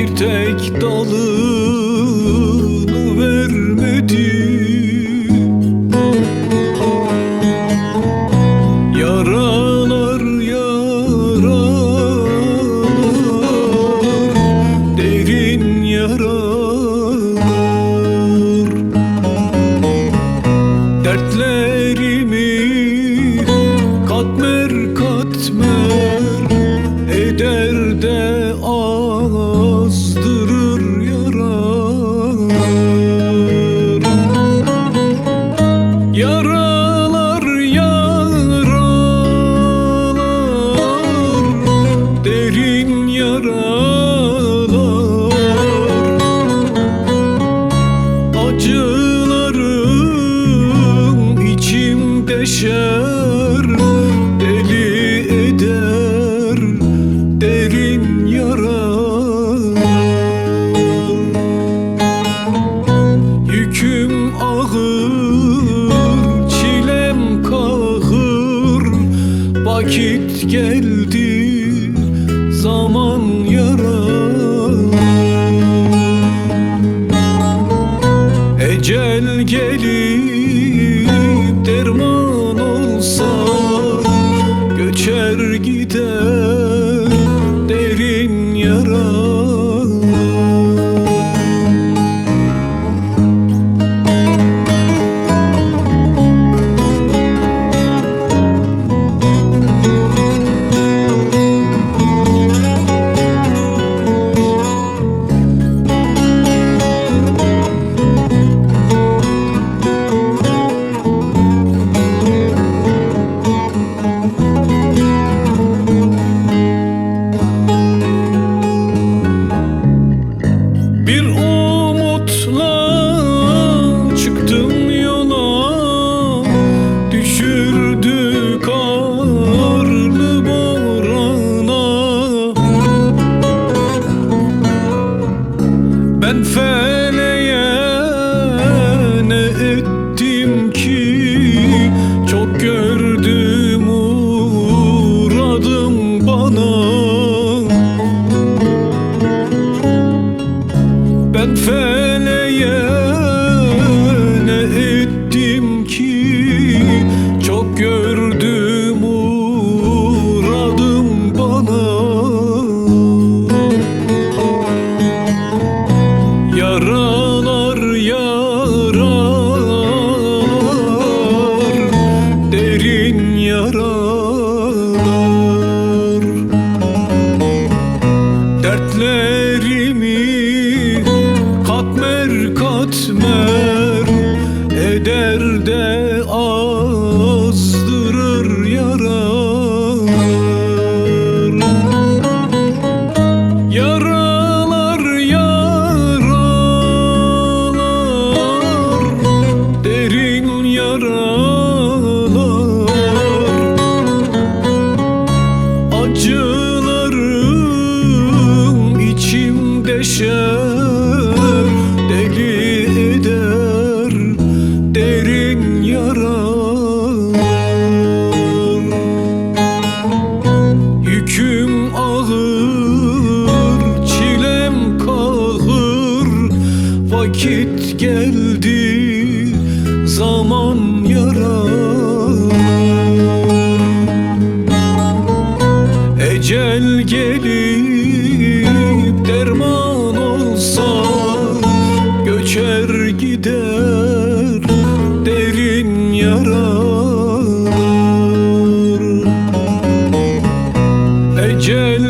bir tek dalını vermedi. Yaralar yaralar derin yaralar. Dertlerimi vakit geldi zaman yara. Ecel gelip derman olsa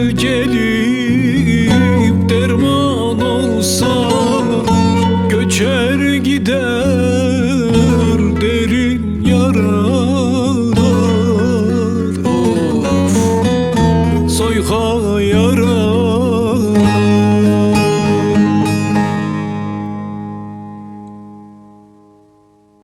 gelir